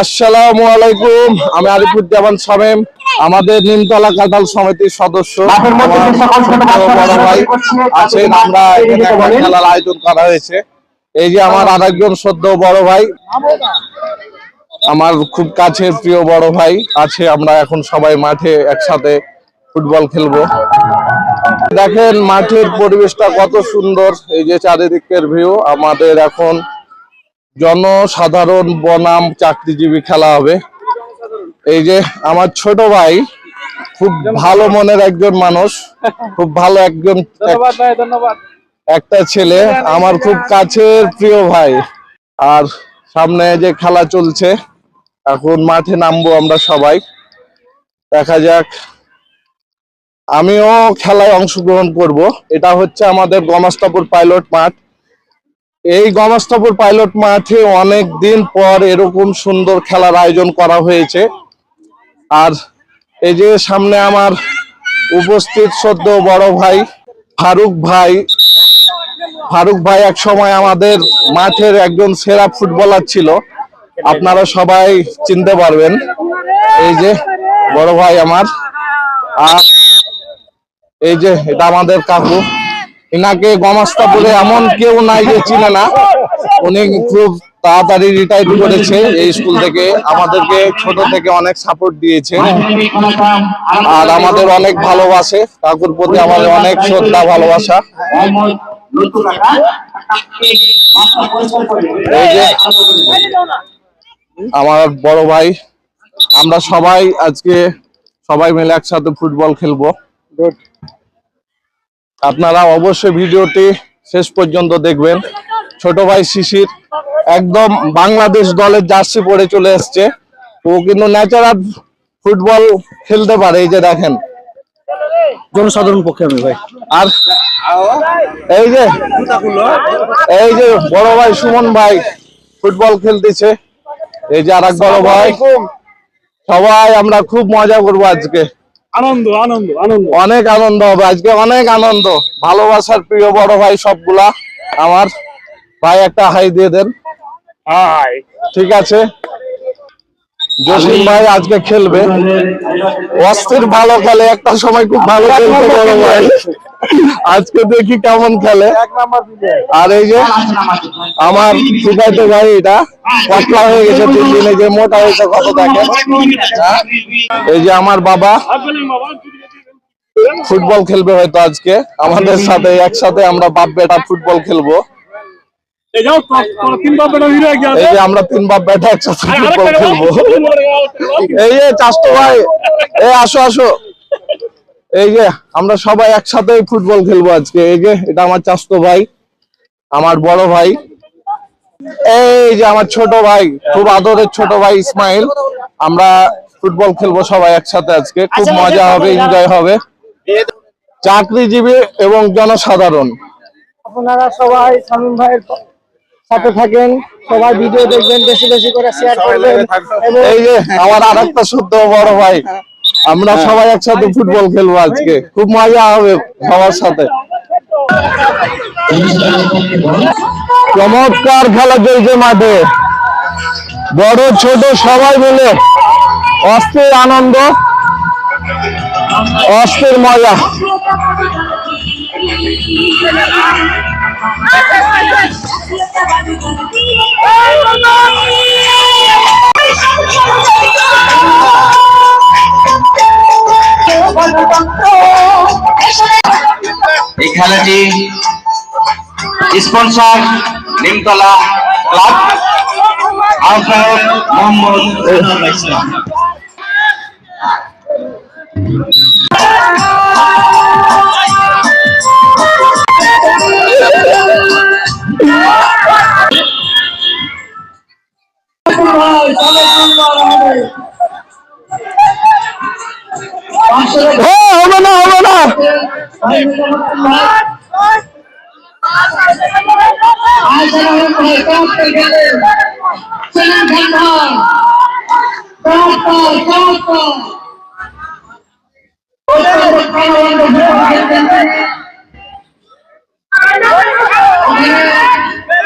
আসসালামু আলাইকুম আমি আরিফুজ্জামান শামেম আমাদের নিমতলা কাঁঠাল সমিতির সদস্য। বড় ভাই আছেন, আমরা খেলার আয়োজন করা হয়েছে। এই যে আমার আরেকজন সদ্য বড় ভাই আমার খুব কাছের প্রিয় বড় ভাই আছে আমরা এখন সবাই মাঠে একসাথে ফুটবল খেলব। দেখেন মাঠের পরিবেশটা কত সুন্দর এই যে চারিদিকের ভিউ আমাদের এখন জনসাধারণ বনাম চাকরিজীবী খেলা হবে। এই যে আমার ছোট ভাই খুব ভালো মনের একজন মানুষ খুব ভালো একজন একটা ছেলে আমার খুব কাছের প্রিয় ভাই। আর সামনে যে খেলা চলছে এখন মাঠে নামবো আমরা সবাই। দেখা যাক। আমিও খেলায় অংশগ্রহণ করব। এটা হচ্ছে আমাদের গমাস্তাপুর পাইলট মাঠ। এই গমাস্তাপুর পাইলট মাঠে অনেক দিন পর এরকম সুন্দর খেলার আয়োজন করা হয়েছে। আর এই যে সামনে আমার উপস্থিত সদ্য বড় ভাই ফারুক ভাই। ফারুক ভাই এক সময় আমাদের মাঠের একজন সেরা ফুটবলার ছিল। আপনারা সবাই চিনতে পারবেন। এই যে বড় ভাই আমার। আর এই যে এটা আমাদের কাকু। ইনাকে গমাস্তাপুরে এমন কেউ নাই যে চিনে না। উনি খুব তাড়াতাড়ি রিটায়ার করেছে, এই স্কুল থেকে আমাদেরকে ছোট থেকে অনেক সাপোর্ট দিয়েছে আর আমাদের অনেক ভালোবাসে কাকুর প্রতি আমাদের অনেক শ্রদ্ধা, ভালোবাসা। আমার বড় ভাই, আমরা সবাই আজকে সবাই মিলে একসাথে ফুটবল খেলব। আপনারা অবশ্যই ভিডিওটি শেষ পর্যন্ত দেখবেন। ছোট ভাই শিশির একদম বাংলাদেশ দলের জার্সি পরে চলে এসছে। ও কিন্তু ন্যাচারাল ফুটবল খেলতে পারে এই যে দেখেন। জনসাধারণ পক্ষে আমি ভাই। আর এই যে এই যে বড় ভাই সুমন ভাই ফুটবল খেলতেছে। এই যে আর এক বড় ভাই। সবাই আমরা খুব মজা করব আজকে। আনন্দ আনন্দ আনন্দ। অনেক আনন্দ হবে আজকে অনেক আনন্দ। ভালোবাসার প্রিয় বড় ভাই সবগুলা আমার। ভাই একটা হাই দিয়ে দেন। হাই। ঠিক আছে? জসিম ভাই আজকে খেলবে। অস্থির ভালো খেলে একটা সময় খুব ভালো খেলতে বড় ভাই। আজকে দেখি কেমন খেলে আর এই যে আমার সুখাইতে ভাই এটা পতলা হয়ে গেছে তিন দিনে যে মোটা হয়েছে কত দেখে হ্যাঁ? এই যে আমার বাবা ফুটবল খেলবে হয়তো আজকে আমাদের সাথে একসাথে আমরা বাপ বেটা ফুটবল খেলব এই যাও তো- তোরা তিন বাপ বেটা হিরো গিয়া এই যে আমরা তিন বাপ বেটা একসাথে ফুটবল খেলব এই যে চাষতো ভাই এই আসো আসো এই যে আমরা সবাই একসাথে ফুটবল খেলব আজকে। এই যে এটা আমার চাষতো ভাই আমার বড় ভাই। এই যে আমার ছোট ভাই খুব আদরের ছোট ভাই ইসমাইল। আমরা ফুটবল খেলব সবাই একসাথে আজকে। খুব মজা হবে এনজয় হবে। চাকরিজীবী এবং জনসাধারণ। আপনারা সবাই শামীম ভাইয়ের সাথে থাকেন। সবাই ভিডিও দেখবেন বেশি বেশি করে শেয়ার করবেন। এই যে আমার আর একটা সদ্য বড় ভাই। আমরা সবাই একসাথে ফুটবল খেলব আজকে। খুব মজা হবে সবার সাথে। চমৎকার খেলা চলছে মাঠে। বড় ছোট সবাই মিলে অস্থির আনন্দ অস্থির মজা। এই খেলাটি স্পন্সর নিমতলা ক্লাব আহ্বায়ক মোহাম্মদ ইসলাম। হ্যাঁ, হবে না হবে না।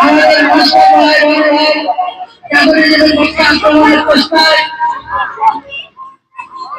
আমাদের চেষ্টায় সুন্দর সেলিম ভাই আক্রমণ মাস্টার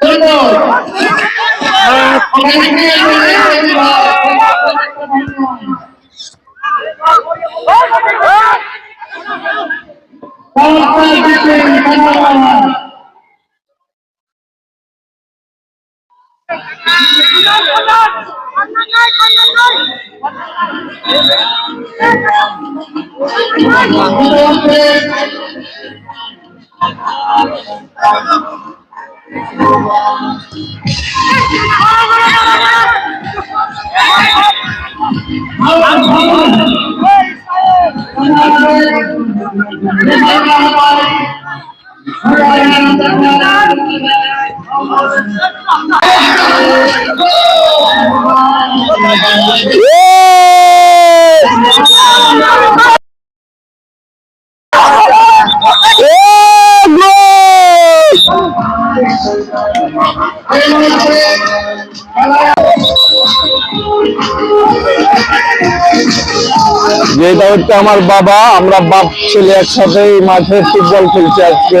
সুন্দর সরকার কেন্দ্রের হচ্ছে আমার বাবা আমরা বাপ ছেলে একসাথে মাঠে ফুটবল খেলছি আজকে।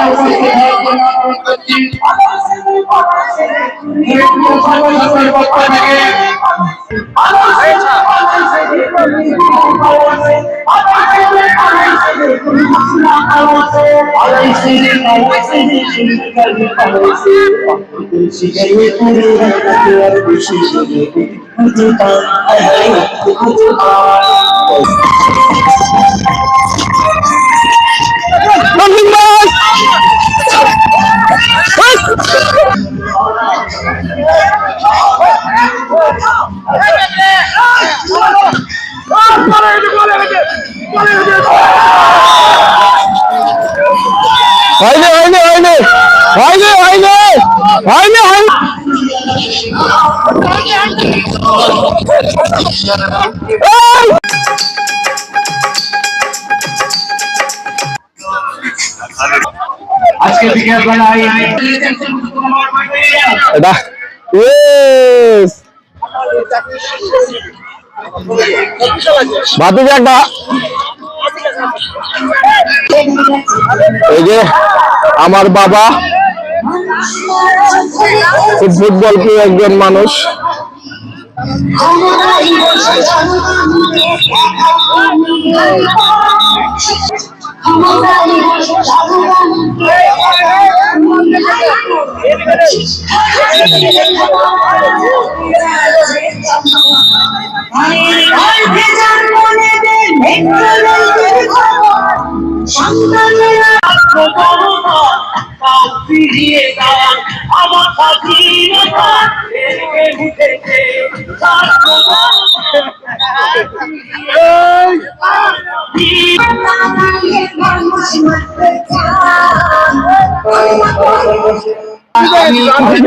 গণতন্ত্র আমাদের Haydi haydi haydi. Haydi haydi. Haydi haydi. Hey! আজকে বিকেল বেলায় এটা। ইয়েস বাতি একটা। এই যে আমার বাবা খুব ফুটবল প্রিয় একজন মানুষ। ফিরিয়ে দাও আমার স্বাধীনতা আমি